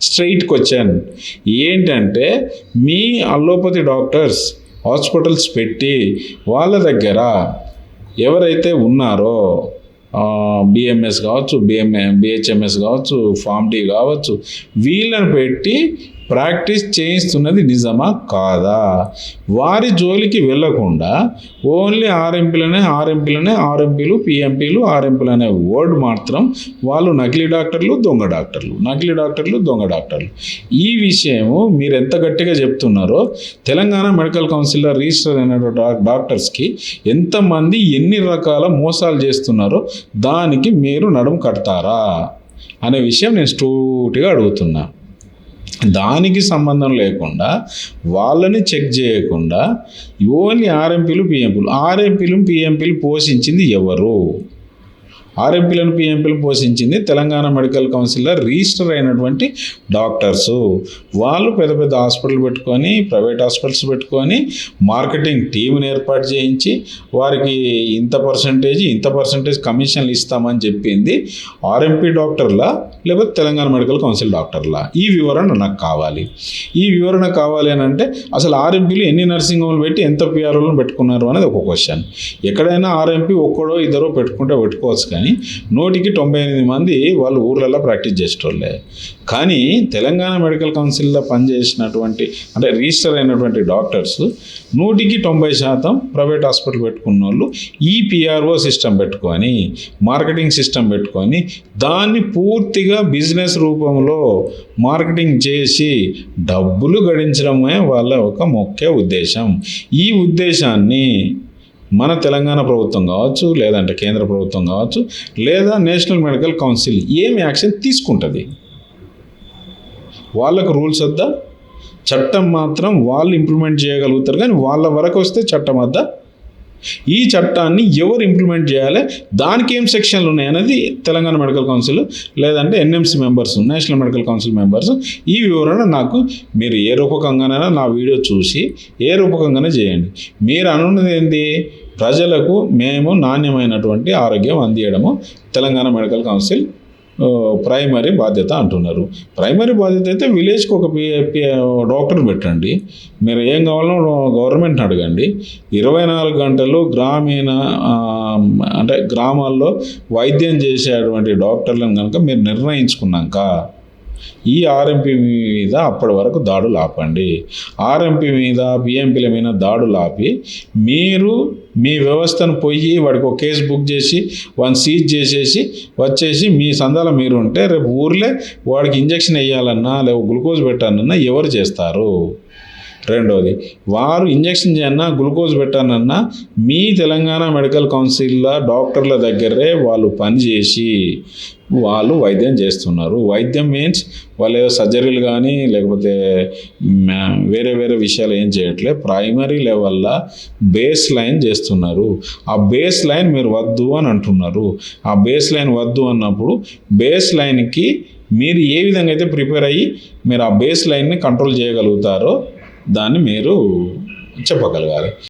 Straight question ఏంటంటే మీ allopathy doctors hospitals పెట్టి వాళ్ళ దగ్గర ఎవరైతే ఉన్నారో బిఎంఎస్ కావచ్చు బిఎంఏ బిహెచ్ఎంఎస్ కావచ్చు ఫామ్ టీ కావచ్చు వీళ్ళని పెట్టి ప్రాక్టీస్ చేయిస్తున్నది నిజమా? కాదా? వారి జోలికి వెళ్ళకుండా ఓన్లీ ఆర్ఎంపీలనే ఆర్ఎంపీలనే ఆర్ఎంపీలు పిఎంపీలు ఆర్ఎంపీలు అనే వర్డ్ మాత్రం వాళ్ళు నకిలీ డాక్టర్లు దొంగ డాక్టర్లు నకిలీ డాక్టర్లు దొంగ డాక్టర్లు. ఈ విషయము మీరు ఎంత గట్టిగా చెప్తున్నారో తెలంగాణ మెడికల్ కౌన్సిల్లో రిజిస్టర్ అయిన డాక్టర్స్కి ఎంతమంది ఎన్ని రకాల మోసాలు చేస్తున్నారో దానికి మీరు నడుము కడతారా? అనే విషయం నేను స్టూటిగా అడుగుతున్నా. దానికి సంబంధం లేకుండా వాళ్ళని చెక్ చేయకుండా ఓన్లీ ఆర్ఎంపీలు పిఎంపీలు ఆర్ఎంపీలు పిఎంపీలు పోషించింది ఎవరు? ఆర్ఎంపీలను పిఎంపీలు పోషించింది తెలంగాణ మెడికల్ కౌన్సిల్లో రిజిస్టర్ అయినటువంటి డాక్టర్స్. వాళ్ళు పెద్ద పెద్ద హాస్పిటల్ పెట్టుకొని ప్రైవేట్ హాస్పిటల్స్ పెట్టుకొని మార్కెటింగ్ టీంని ఏర్పాటు చేయించి వారికి ఇంత పర్సంటేజ్ ఇంత పర్సంటేజ్ కమిషన్లు ఇస్తామని చెప్పింది ఆర్ఎంపీ డాక్టర్లా లేకపోతే తెలంగాణ మెడికల్ కౌన్సిల్ డాక్టర్లా? ఈ వివరణ నాకు కావాలి. ఈ వివరణ కావాలి అని అంటే అసలు ఆర్ఎంపీలు ఎన్ని నర్సింగ్ హోమ్లు పెట్టి ఎంత పిఆర్ఓలను పెట్టుకున్నారు అనేది ఒక క్వశ్చన్. ఎక్కడైనా ఆర్ఎంపీ ఒక్కడో ఇద్దరో పెట్టుకుంటే పెట్టుకోవచ్చు కానీ నూటికి తొంభై ఎనిమిది మంది వాళ్ళు ఊర్లలో ప్రాక్టీస్ చేసేటోళ్ళే. కానీ తెలంగాణ మెడికల్ కౌన్సిల్లో పనిచేసినటువంటి అంటే రిజిస్టర్ అయినటువంటి డాక్టర్స్ నూటికి తొంభై శాతం ప్రైవేట్ హాస్పిటల్ పెట్టుకున్న వాళ్ళు ఈ పిఆర్ఓ సిస్టమ్ పెట్టుకొని మార్కెటింగ్ సిస్టమ్ పెట్టుకొని దాన్ని పూర్తిగా బిజినెస్ రూపంలో మార్కెటింగ్ చేసి డబ్బులు గడించడమే వాళ్ళ ఒక ముఖ్య ఉద్దేశం. ఈ ఉద్దేశాన్ని మన తెలంగాణ ప్రభుత్వం కావచ్చు లేదంటే కేంద్ర ప్రభుత్వం కావచ్చు లేదా నేషనల్ మెడికల్ కౌన్సిల్ ఏం యాక్షన్ తీసుకుంటుంది? వాళ్ళకు రూల్స్ వద్దా? చట్టం మాత్రం వాళ్ళు ఇంప్లిమెంట్ చేయగలుగుతారు కానీ వాళ్ళ వరకు వస్తే చట్టం వద్దా? ఈ చట్టాన్ని ఎవరు ఇంప్లిమెంట్ చేయాలి? దానికి ఏం సెక్షన్లు ఉన్నాయనేది తెలంగాణ మెడికల్ కౌన్సిల్ లేదంటే NMC members national medical council members ఈ వివరణ నాకు మీరు ఏ రూపకంగానైనా నా వీడియో చూసి ఏ రూపకంగానే చేయండి. మీరు అనున్నది ఏంటి ప్రజలకు మేము నాణ్యమైనటువంటి ఆరోగ్యం అందియడము తెలంగాణ మెడికల్ కౌన్సిల్ ప్రైమరీ బాధ్యత అంటున్నారు. ప్రైమరీ బాధ్యత అయితే విలేజ్కి ఒక పి డాక్టర్ పెట్టండి. మీరు ఏం కావాలో గవర్నమెంట్ని అడగండి. ఇరవై నాలుగు గంటలు గ్రామీణ అంటే గ్రామాల్లో వైద్యం చేసేటువంటి డాక్టర్లను కనుక మీరు నిర్ణయించుకున్నాక ఈ ఆర్ఎంపీ మీద అప్పటి వరకు దాడులు ఆపండి ఆర్ఎంపీ మీద బిఎంపీల మీద దాడులు ఆపి మీరు మీ వ్యవస్థను పోయి వాడికి ఒక కేసు బుక్ చేసి వాడిని సీజ్ చేసేసి వచ్చేసి మీ సందాల మీరు ఉంటే రేపు ఊర్లే వాడికి ఇంజక్షన్ వేయాలన్నా లేకపోతే గ్లూకోజ్ పెట్టాలన్నా ఎవరు చేస్తారు? రెండవది వారు ఇంజక్షన్ చేయన్నా గ్లూకోజ్ పెట్టానన్నా మీ తెలంగాణ మెడికల్ కౌన్సిల్లో డాక్టర్ల దగ్గరే వాళ్ళు పనిచేసి వాళ్ళు వైద్యం చేస్తున్నారు. వైద్యం మీన్స్ వాళ్ళు ఏదో సర్జరీలు కానీ లేకపోతే వేరే వేరే విషయాలు ఏం చేయట్లే ప్రైమరీ లెవెల్లో బేస్ లైన్ చేస్తున్నారు. ఆ బేస్ లైన్ మీరు వద్దు అని అంటున్నారు. ఆ బేస్ లైన్ వద్దు అన్నప్పుడు బేస్ లైన్కి మీరు ఏ విధంగా అయితే ప్రిపేర్ అయ్యి మీరు ఆ బేస్ లైన్ని కంట్రోల్ చేయగలుగుతారో దాన్ని మీరు చెప్పగలగాలి.